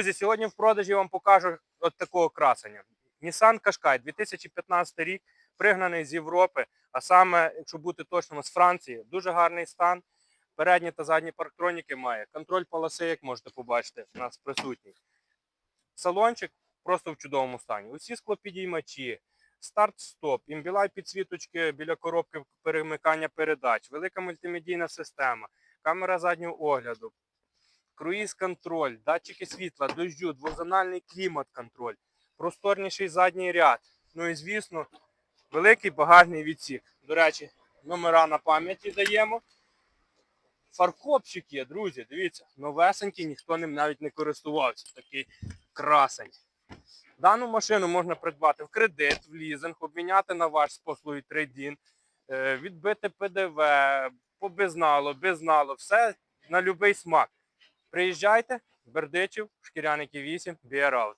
Друзі, сьогодні в продажі вам покажу от такого красення. Nissan Qashqai 2015 рік, пригнаний з Європи, а саме, якщо бути точним, з Франції. Дуже гарний стан. Передні та задні парктроніки має. Контроль полоси, як можете побачити, у нас присутній. Салончик просто в чудовому стані. Усі склопідіймачі, старт-стоп, імбілай підсвіточки біля коробки перемикання передач, велика мультимедійна система, камера заднього огляду, круїз-контроль, датчики світла, дощу, двозональний клімат-контроль, просторніший задній ряд. Ну і звісно, великий багажний відсік. До речі, номера на пам'яті даємо. Фаркопчик є, друзі, дивіться, новесенький, ніхто ним навіть не користувався. Такий красень. Дану машину можна придбати в кредит, в лізинг, обміняти на ваш з послуги трейдін, е, відбити ПДВ, по безналу, безналу, все на будь-який смак. Приїжджайте, Бердичів, Шкіряники 8, Біараут.